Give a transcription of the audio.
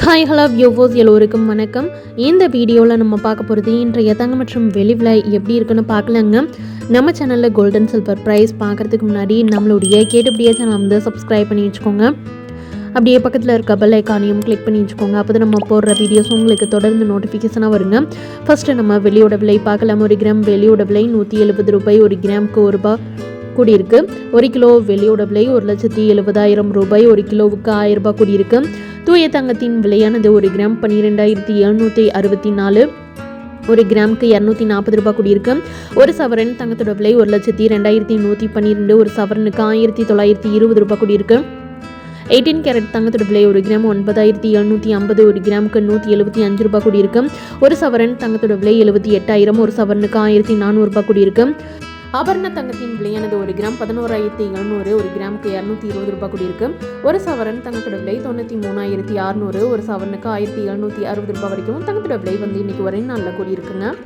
Hi hello வியூவோஸ் எல்லோருக்கும் வணக்கம். இந்த வீடியோவில் நம்ம பார்க்க போகிறது இன்றைய தங்கம் மற்றும் வெளி விலை எப்படி இருக்குன்னு பார்க்கலாங்க. நம்ம சேனலில் கோல்டன் சில்வர் ப்ரைஸ் பார்க்குறதுக்கு முன்னாடி நம்மளுடைய கேட்டுப்படியே சேனல் வந்து சப்ஸ்கிரைப் பண்ணி வச்சுக்கோங்க. அப்படியே பக்கத்தில் இருக்க பெல் ஐக்கானையும் கிளிக் பண்ணி வச்சுக்கோங்க. அப்போ நம்ம போடுற வீடியோஸ் உங்களுக்கு தொடர்ந்து நோட்டிஃபிகேஷனாக வருங்க. ஃபஸ்ட்டு நம்ம வெளியோட விலை பார்க்கலாம். ஒரு கிராம் வெளியோட விலை நூற்றி எழுபது ரூபாய் ஒரு கிராமுக்கு ஒரு ரூபாய் கூடியிருக்கு. ஒரு கிலோ வெள்ளியோட விலை ஒரு லட்சத்தி எழுபதாயிரம் ரூபாய். ஒரு கிலோவுக்கு ஆயிரம் ரூபாய் கூடியிருக்கு. தூய தங்கத்தின் விலையானது ஒரு கிராம் பன்னிரெண்டாயிரத்தி எழுநூற்றி அறுபத்தி நாலு ஒரு கிராமுக்கு இரநூத்தி நாற்பது ரூபாய் கூடியிருக்கு. ஒரு சவரன் தங்கத்தோட விலை ஒரு லட்சத்தி ரெண்டாயிரத்தி நூற்றி பன்னிரெண்டு. ஒரு சவரனுக்கு ஆயிரத்தி தொள்ளாயிரத்தி இருபது ரூபாய் கூடியிருக்கு. எயிட்டீன் கேரட் தங்கத்தோட விலை ஒரு கிராம் ஒன்பதாயிரத்தி எழுநூற்றி ஐம்பது. ஒரு கிராமுக்கு நூற்றி எழுபத்தி அஞ்சு ரூபாய் கூடியிருக்கு. ஒரு சவரன் தங்கத்தோட விலை எழுபத்தி எட்டாயிரம். ஒரு சவரனுக்கு ஆயிரத்தி நானூறு ரூபாய் கூடியிருக்கு. ஆபரண தங்கத்தின் விலையானது ஒரு கிராம் பதினோராயிரத்தி எழுநூறு ஒரு கிராமுக்கு இரநூத்தி இருபது ரூபாய் கூடியிருக்கு. ஒரு சவரன் தங்கத்தோட விலை தொண்ணூற்றி மூணாயிரத்தி அறுநூறு ஒரு சவரனுக்கு ஆயிரத்தி எழுநூற்றி அறுபது ரூபாய் வரைக்கும் தங்கத்தோட விலை வந்து இன்னைக்கு ஒரே நாளில் கூடியிருக்குங்க.